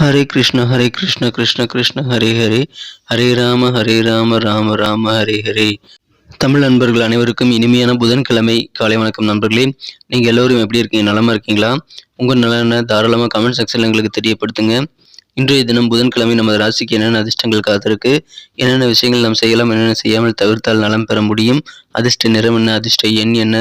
ஹரே கிருஷ்ண ஹரே கிருஷ்ண கிருஷ்ண கிருஷ்ண ஹரே ஹரே. ஹரே ராம ஹரே ராம ராம ராம ஹரே ஹரே. தமிழ் நண்பர்கள் அனைவருக்கும் இனிமையான புதன்கிழமை. காலை வணக்கம் நண்பர்களே. நீங்கள் எல்லோரும் எப்படி இருக்கீங்க? நலமா இருக்கீங்களா? உங்கள் நலனை தாராளமாக கமெண்ட் செக்ஷனில் எங்களுக்கு தெரியப்படுத்துங்க. இன்றைய தினம் புதன்கிழமை நமது ராசிக்கு என்னென்ன அதிர்ஷ்டங்கள் காத்திருக்கு? என்னென்ன விஷயங்கள் நாம் செய்யலாம்? என்னென்ன செய்யாமல் தவிர்த்தால் நலம் பெற முடியும்? அதிர்ஷ்ட நிறம் என்ன? அதிர்ஷ்ட எண் என்ன?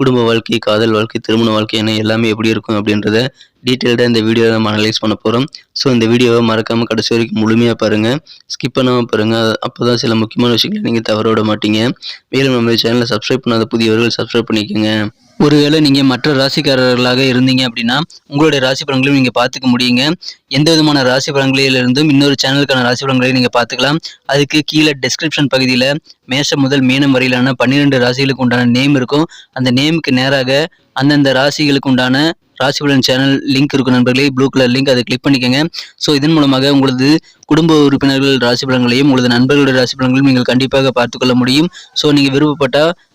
குடும்ப வாழ்க்கை காதல் வாழ்க்கை திருமண வாழ்க்கை என எல்லாமே எப்படி இருக்கும் அப்படின்றத டீட்டெயில்டாக இந்த வீடியோவில் நம்ம அனலைஸ் பண்ண போகிறோம் ஸோ இந்த வீடியோவை மறக்காமல் கடைசி வரைக்கும் முழுமையாக பாருங்கள் ஸ்கிப் பண்ணாமல் பாருங்கள் அப்போ தான் சில முக்கியமான விஷயங்களை நீங்கள் தவற விட மாட்டீங்க. மேலும் நம்ம சேனலை சப்ஸ்கிரைப் பண்ணாத புதியவர்கள் சப்ஸ்கிரைப் பண்ணிக்கோங்க. ஒருவேளை நீங்கள் மற்ற ராசிக்காரர்களாக இருந்தீங்க அப்படின்னா உங்களுடைய ராசி பலன்களையும் நீங்கள் பார்த்துக்க முடியுங்க. எந்த விதமான ராசி பலன்களிலிருந்தும் இன்னொரு சேனலுக்கான ராசி பலன்களையும் நீங்கள் பார்த்துக்கலாம். அதுக்கு கீழே டெஸ்கிரிப்ஷன் பகுதியில் மேஷம் முதல் மீனம் வரையிலான பன்னிரெண்டு ராசிகளுக்கு உண்டான நேம் இருக்கும். அந்த நேமுக்கு நேராக அந்தந்த ராசிகளுக்கு உண்டான ராசி பலன் சேனல் லிங்க் இருக்கும் நண்பர்களே. ப்ளூ கலர் லிங்க் அதை கிளிக் பண்ணிக்கோங்க. ஸோ இதன் மூலமாக உங்களது குடும்ப உறுப்பினர்கள் ராசி பலன்களையும் உங்களது நண்பர்களுடைய ராசி பலன்களையும் நீங்கள் கண்டிப்பாக பார்த்துக்கொள்ள முடியும். ஸோ நீங்கள் விருப்பப்பட்டால்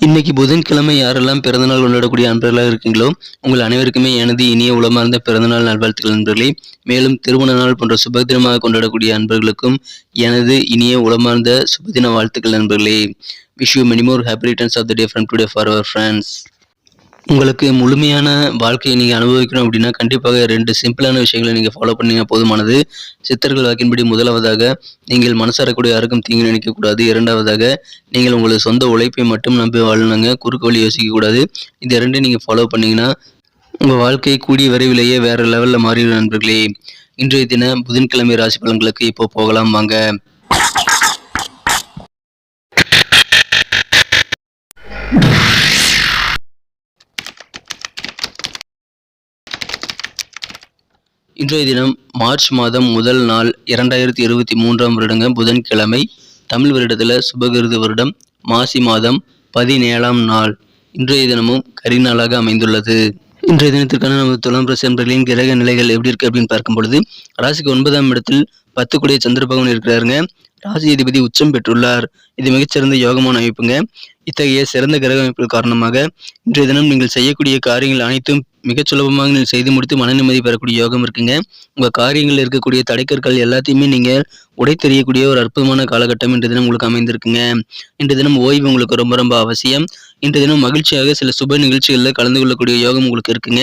இன்னைக்கு புதன்கிழமை யாரெல்லாம் பிறந்தநாள் கொண்டாடக்கூடிய அன்பர்களாக இருக்கீங்களோ உங்கள் அனைவருக்குமே எனது இனிய உளமார்ந்த பிறந்தநாள் நல்வாழ்த்துக்கள் நண்பர்களே. மேலும் திருமண நாள் போன்ற சுபதினமாக கொண்டாடக்கூடிய அன்பர்களுக்கும் எனது இனிய உளமார்ந்த சுபதின வாழ்த்துக்கள் நண்பர்களே. Wish you many more happy returns of the day from today for our friends உங்களுக்கு முழுமையான வாழ்க்கையை நீங்கள் அனுபவிக்கணும் அப்படின்னா கண்டிப்பாக ரெண்டு சிம்பிளான விஷயங்களை நீங்கள் ஃபாலோ பண்ணீங்க போதுமானது. சித்தர்கள் வாக்கின்படி முதலாவதாக நீங்கள் மனசாரக்கூடிய யாருக்கும் தீங்கு நினைக்கக்கூடாது. இரண்டாவதாக நீங்கள் உங்களது சொந்த உழைப்பை மட்டும் நம்பி வாழணுங்க. குறுக்கு வழி யோசிக்கக்கூடாது. இந்த ரெண்டையும் நீங்கள் ஃபாலோ பண்ணிங்கன்னா உங்கள் வாழ்க்கை கூடிய விரைவிலேயே வேறு லெவலில் மாறிடும் நண்பர்களே. இன்றைய தினம் புதன்கிழமை ராசி பலன்களுக்கு இப்போ போகலாம் வாங்க. இன்றைய தினம் மார்ச் மாதம் முதல் நாள் இரண்டாயிரத்தி இருபத்தி மூன்றாம் வருடங்க புதன்கிழமை தமிழ் வருடத்தில் சுபகிருது வருடம் மாசி மாதம் பதினேழாம் நாள். இன்றைய தினமும் கரிநாளாக அமைந்துள்ளது. இன்றைய தினத்திற்கான நமது துலாம் ராசி கிரக நிலைகள் எப்படி இருக்கு அப்படின்னு பார்க்கும் பொழுது ராசிக்கு ஒன்பதாம் இடத்தில் பத்து கூடிய சந்திர பகவான் இருக்கிறாருங்க. ராசி அதிபதி உச்சம் பெற்றுள்ளார். இது மிகச்சிறந்த யோகமான அமைப்புங்க. இத்தகைய சிறந்த கிரக அமைப்புகள் காரணமாக இன்றைய தினம் நீங்கள் செய்யக்கூடிய காரியங்கள் அனைத்தும் மிகச் சுலபமாக நீங்கள் செய்து முடித்து மன நிம்மதி பெறக்கூடிய யோகம் இருக்குங்க. உங்கள் காரியங்களில் இருக்கக்கூடிய தடைக்கற்கள் எல்லாத்தையுமே நீங்கள் உடை தெரியக்கூடிய ஒரு அற்புதமான காலகட்டம் இன்று தினம் உங்களுக்கு அமைந்திருக்குங்க. இன்று தினம் ஓய்வு உங்களுக்கு ரொம்ப ரொம்ப அவசியம். இன்று தினம் மகிழ்ச்சியாக சில சுப நிகழ்ச்சிகளில் கலந்து கொள்ளக்கூடிய யோகம் உங்களுக்கு இருக்குங்க.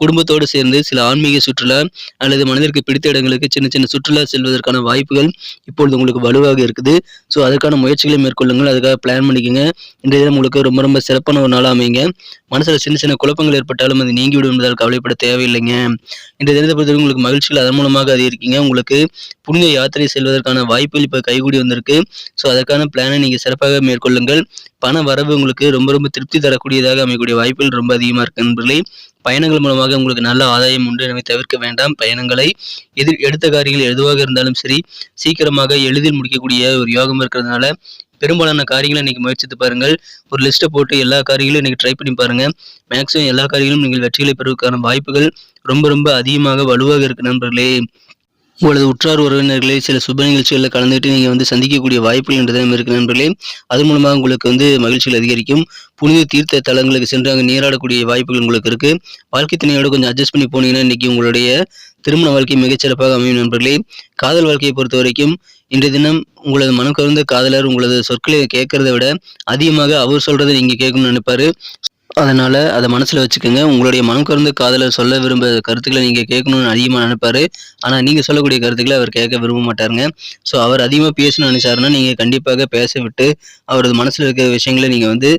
குடும்பத்தோடு சேர்ந்து சில ஆன்மீக சுற்றுலா அல்லது மனதிற்கு பிடித்த இடங்களுக்கு சின்ன சின்ன சுற்றுலா செல்வதற்கான வாய்ப்புகள் இப்பொழுது உங்களுக்கு வலுவாக இருக்குது. ஸோ அதற்கான முயற்சிகளை மேற்கொள்ளுங்கள். அதுக்காக பிளான் பண்ணிக்கோங்க. இன்றைய தினம் உங்களுக்கு ரொம்ப ரொம்ப சிறப்பான ஒரு நாளாக அமைங்க மனசில் சின்ன சின்ன குழப்பங்கள் ஏற்பட்டாலும் அது நீங்கிவிடும் என்பதால் கவலைப்பட தேவையில்லைங்க. இந்த தினத்தை பொறுத்தவரை உங்களுக்கு மகிழ்ச்சிகள் அதன் மூலமாக அதிகரிக்கீங்க உங்களுக்கு புனித யாத்திரை செல்வதற்கான வாய்ப்புகள் இப்போ கைகூடி வந்திருக்கு. ஸோ அதற்கான பிளானை நீங்கள் சிறப்பாக மேற்கொள்ளுங்கள். பண வரவு உங்களுக்கு ரொம்ப ரொம்ப ரொம்ப திருப்தி தரக்கூடியதாக அமையக்கூடிய வாய்ப்புகள் ரொம்ப அதிகமாக இருக்கு நண்பர்களே. பயணங்கள் மூலமாக உங்களுக்கு நல்ல ஆதாயம் உண்டு. எனவே தவிர்க்க வேண்டாம். பயணங்களை எதிர் எடுத்த காரியங்கள் எதுவாக இருந்தாலும் சரி சீக்கிரமாக எளிதில் முடிக்கக்கூடிய ஒரு யோகம் இருக்கிறதுனால பெரும்பாலான காரியங்களை இன்னைக்கு முயற்சித்து பாருங்கள். ஒரு லிஸ்ட்டை போட்டு எல்லா காரியங்களும் இன்னைக்கு ட்ரை பண்ணி பாருங்க. மேக்ஸிமம் எல்லா காரியங்களும் நீங்கள் வெற்றிகளை பெறுவதற்கான வாய்ப்புகள் ரொம்ப ரொம்ப அதிகமாக வலுவாக இருக்கு நண்பர்களே. உங்களது உற்றார் உறவினர்களை சில சுப நிகழ்ச்சிகளில் கலந்துகிட்டு நீங்கள் வந்து சந்திக்கக்கூடிய வாய்ப்புகள் என்ற தினம் இருக்கு நண்பர்களே அது மூலமாக உங்களுக்கு வந்து மகிழ்ச்சிகள் அதிகரிக்கும். புனித தீர்த்த தலங்களுக்கு சென்று அங்கே நீராடக்கூடிய வாய்ப்புகள் உங்களுக்கு இருக்கு. வாழ்க்கை துணையோட கொஞ்சம் அட்ஜஸ்ட் பண்ணி போனீங்கன்னா இன்னைக்கு உங்களுடைய திருமண வாழ்க்கை மிகச்சிறப்பாக அமையும் நண்பர்களே. காதல் வாழ்க்கையை பொறுத்த வரைக்கும் இன்றைய தினம் உங்களது மனம் கவர்ந்த காதலர் உங்களது சொற்களை கேட்கறத விட அதிகமாக அவர் சொல்றதை நீங்கள் கேட்கணும்னு நினைப்பாரு. அதனால அதை மனசுல வச்சுக்கோங்க. உங்களுடைய மனம் கருந்து காதலர் சொல்ல விரும்ப கருத்துக்களை நீங்க கேட்கணும்னு அதிகமா நினைப்பாரு. ஆனா நீங்க சொல்லக்கூடிய கருத்துக்களை அவர் கேட்க விரும்ப மாட்டாருங்க. ஸோ அவர் அதிகமா பேசணும்னு நினைச்சாருன்னா நீங்க கண்டிப்பாக பேச விட்டு அவரது மனசுல இருக்கிற விஷயங்களை நீங்க வந்து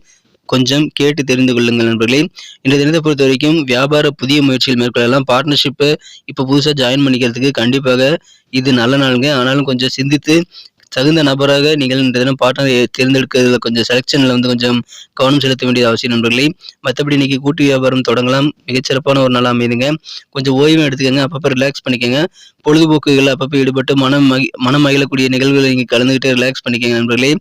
கொஞ்சம் கேட்டு தெரிந்து கொள்ளுங்கள் நண்பர்களே. இந்த தினத்தை பொறுத்த வரைக்கும் வியாபார புதிய முயற்சிகள் மேற்கொள்ளலாம். பார்ட்னர்ஷிப்பை இப்போ புதுசாக ஜாயின் பண்ணிக்கிறதுக்கு கண்டிப்பாக இது நல்ல நாளுங்க. ஆனாலும் கொஞ்சம் சிந்தித்து தகுந்த நபராக நீங்கள் இந்த தினம் பார்ட்னரை தேர்ந்தெடுக்கிறதுல கொஞ்சம் செலெக்ஷனில் வந்து கொஞ்சம் கவனம் செலுத்த வேண்டியது அவசியம் நண்பர்களே. மற்றபடி இன்னைக்கு கூட்டு வியாபாரம் தொடங்கலாம். மிகச்சிறப்பான ஒரு நாள் அமைதுங்க. கொஞ்சம் ஓய்வும் எடுத்துக்கோங்க. அப்பப்போ ரிலாக்ஸ் பண்ணிக்கோங்க. பொழுதுபோக்குகள் அப்பப்போ ஈடுபட்டு மனம் மகி மனம் மகிழக்கூடிய நிகழ்வுகளை நீங்கள் கலந்துக்கிட்டு ரிலாக்ஸ் பண்ணிக்கோங்க நண்பர்களே.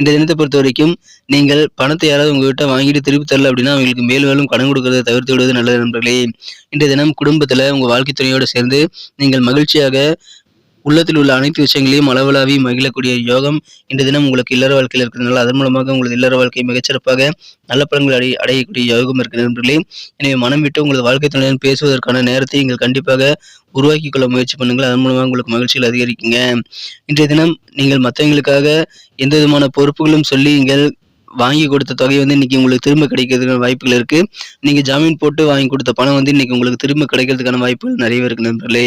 இந்த தினத்தை பொறுத்த வரைக்கும் நீங்கள் பணத்தை யாராவது உங்ககிட்ட வாங்கிட்டு திருப்பி தரல அப்படின்னா அவங்களுக்கு மேல் மேலும் கடன் கொடுக்கறதை தவிர்த்து விடுவது நல்லது நண்பர்களே. இன்றைய தினம் குடும்பத்தில் உங்கள் வாழ்க்கை துணையோடு சேர்ந்து நீங்கள் மகிழ்ச்சியாக உள்ளத்தில் உள்ள அனைத்து விஷயங்களையும் அளவலாவி மகிழக்கூடிய யோகம் இன்று தினம் உங்களுக்கு இல்லற வாழ்க்கையில் இருக்கிறதுனால அதன் மூலமாக உங்களது இல்லற வாழ்க்கை மிகச்சிறப்பாக நல்ல பலன்கள் அடை அடையக்கூடிய யோகம் இருக்கிற நண்பர்களே. எனவே மனம் விட்டு உங்களது வாழ்க்கை துணையுடன் பேசுவதற்கான நேரத்தை நீங்கள் கண்டிப்பாக உருவாக்கி கொள்ள முயற்சி பண்ணுங்கள். அதன் மூலமாக உங்களுக்கு மகிழ்ச்சிகள் அதிகரிக்குங்க. இன்றைய தினம் நீங்கள் மற்றவங்களுக்காக எந்த விதமான பொறுப்புகளும் சொல்லி நீங்கள் வாங்கி கொடுத்த தொகை வந்து இன்னைக்கு உங்களுக்கு திரும்ப கிடைக்கிறதுக்கான வாய்ப்புகள் இருக்கு. நீங்க ஜாமீன் போட்டு வாங்கி கொடுத்த பணம் வந்து இன்னைக்கு உங்களுக்கு திரும்ப கிடைக்கிறதுக்கான வாய்ப்புகள் நிறைய இருக்கு நண்பர்களே.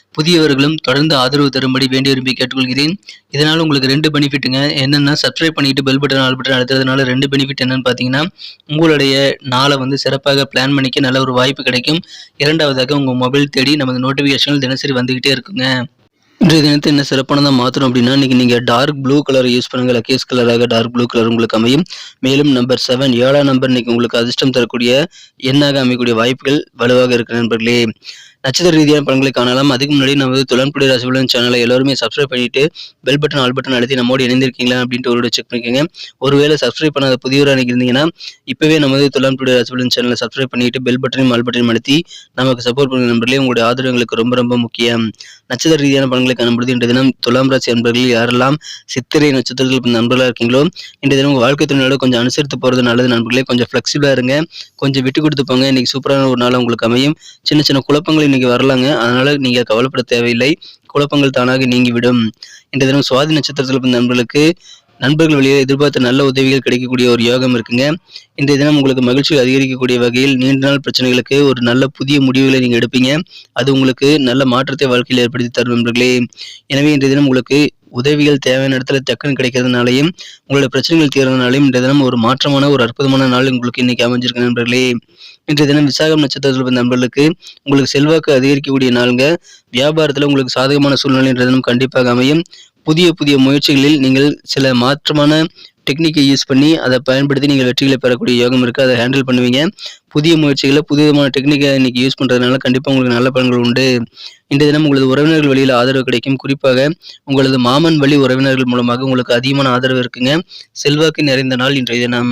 புதியவர்களும் தொடர்ந்து ஆதரவு தரும்படி வேண்டி விரும்பி கேட்டுக்கொள்கிறேன். இதனால் உங்களுக்கு ரெண்டு பெனிஃபிட்டுங்க என்னென்னா சப்ஸ்கிரைப் பண்ணிட்டு பெல் பட்டன் ஆல் பட்டன் அழுத்துறதுனால ரெண்டு பெனிஃபிட் என்னன்னு பார்த்தீங்கன்னா உங்களுடைய நாளை வந்து சிறப்பாக பிளான் பண்ணிக்க நல்ல ஒரு வாய்ப்பு கிடைக்கும். இரண்டாவதாக உங்கள் மொபைல் தேடி நமது நோட்டிஃபிகேஷன்கள் தினசரி வந்துக்கிட்டே இருக்குங்க. இன்றைய தினத்தை என்ன சிறப்பானதாக மாற்றணும் அப்படின்னா இன்றைக்கி நீங்கள் டார்க் ப்ளூ கலர் யூஸ் பண்ணுங்கள் லக்கேஸ் கலராக டார்க் ப்ளூ கலர் உங்களுக்கு அமையும். மேலும் நம்பர் செவன் ஏழாம் நம்பர் இன்றைக்கி உங்களுக்கு அதிர்ஷ்டம் தரக்கூடிய எண்ணாக அமையக்கூடிய வாய்ப்புகள் வலுவாக இருக்கு நண்பர்களே. நட்சத்திர ரீதியான பலன்களை காணலாம். அதுக்கு முன்னாடி நமது துளன்புடி ராசிபலன் சேனலை எல்லாருமே சப்ஸ்கிரைப் பண்ணிட்டு பெல் பட்டன் ஆல் பட்டன் அழுத்தி நம்மோடு இணைந்திருக்கீங்களா அப்படின்ட்டு ஒரு செக் பண்ணிக்கோங்க. ஒருவேளை சப்ஸ்கிரைப் பண்ணாத புதியவராக இருந்தீங்கன்னா இப்போவே நமது துளன்புடி ராசிபலன் சேனலை சப்ஸ்கிரைப் பண்ணிட்டு பெல் பட்டனையும் ஆல் பட்டனையும் அழுத்தி நமக்கு சப்போர்ட் பண்ண நண்பர்களே. உங்களுடைய ஆதரவு எங்களுக்கு ரொம்ப ரொம்ப முக்கியம். நட்சத்திர ரீதியான பலன்களை காணும்பொழுது இன்றைய தினம் துலாம் ராசி நண்பர்கள் யாரெல்லாம் சித்திரை நட்சத்திரத்தில் நண்பர்களாக இருக்கீங்களோ இன்றைய தினம் உங்கள் வாழ்க்கை துணையோட கொஞ்சம் அனுசரித்து போகிறது நல்லது நண்பர்களே. கொஞ்சம் ஃப்ளெக்சிபிளாக இருங்க. கொஞ்சம் விட்டு கொடுத்து போங்க. இன்னைக்கு சூப்பரான ஒரு நாள் உங்களுக்கு அமையும். சின்ன சின்ன குழப்பங்களை இன்னைக்கு வரலாங்க. அதனால நீங்கள் கவலைப்பட தேவையில்லை. குழப்பங்கள் தானாக நீங்கிவிடும். இன்றைய தினம் சுவாதி நட்சத்திரத்தில் பிறந்த நண்பர்களுக்கு நண்பர்கள் வழியில் எதிர்பார்த்த நல்ல உதவிகள் கிடைக்கக்கூடிய ஒரு யோகம் இருக்குங்க. இன்றைய தினம் உங்களுக்கு மகிழ்ச்சி அதிகரிக்கக்கூடிய வகையில் நீண்ட நாள் பிரச்சனைகளுக்கு ஒரு நல்ல புதிய முடிவுகளை நீங்கள் எடுப்பீங்க. அது உங்களுக்கு நல்ல மாற்றத்தை வாழ்க்கையில் ஏற்படுத்தி தரும் நண்பர்களே. எனவே இன்றைய தினம் உங்களுக்கு உதவிகள் தேவையான இடத்துல டக்குன்னு கிடைக்கிறதுனாலையும் உங்களோட பிரச்சனைகள் தீர்றதுனாலையும் இன்றைய தினம் ஒரு மாற்றமான ஒரு அற்புதமான நாள் உங்களுக்கு இன்னைக்கு அமைஞ்சிருக்கு நண்பர்களே. இன்றைய தினம் விசாகம் நட்சத்திரத்தில் பிறந்த நண்பர்களுக்கு உங்களுக்கு செல்வாக்கு அதிகரிக்கக்கூடிய நாளுங்க. வியாபாரத்தில் உங்களுக்கு சாதகமான சூழ்நிலை இன்றைய தினம் கண்டிப்பாக அமையும். புதிய புதிய முயற்சிகளில் நீங்கள் சில மாற்றமான டெக்னிக்கை யூஸ் பண்ணி அதை பயன்படுத்தி நீங்கள் வெற்றிகளை பெறக்கூடிய யோகம் இருக்குது அதை ஹேண்டில் பண்ணுவீங்க. புதிய முயற்சிகளை புது விதமான டெக்னிக்கை இன்றைக்கி யூஸ் பண்ணுறதுனால கண்டிப்பாக உங்களுக்கு நல்ல பலன்கள் உண்டு. இன்றைய தினம் உங்களது உறவினர்கள் வழியில் ஆதரவு கிடைக்கும். குறிப்பாக உங்களது மாமன் வழி உறவினர்கள் மூலமாக உங்களுக்கு அதிகமான ஆதரவு இருக்குங்க. செல்வாக்கு நிறைந்த நாள் இன்றைய தினம்.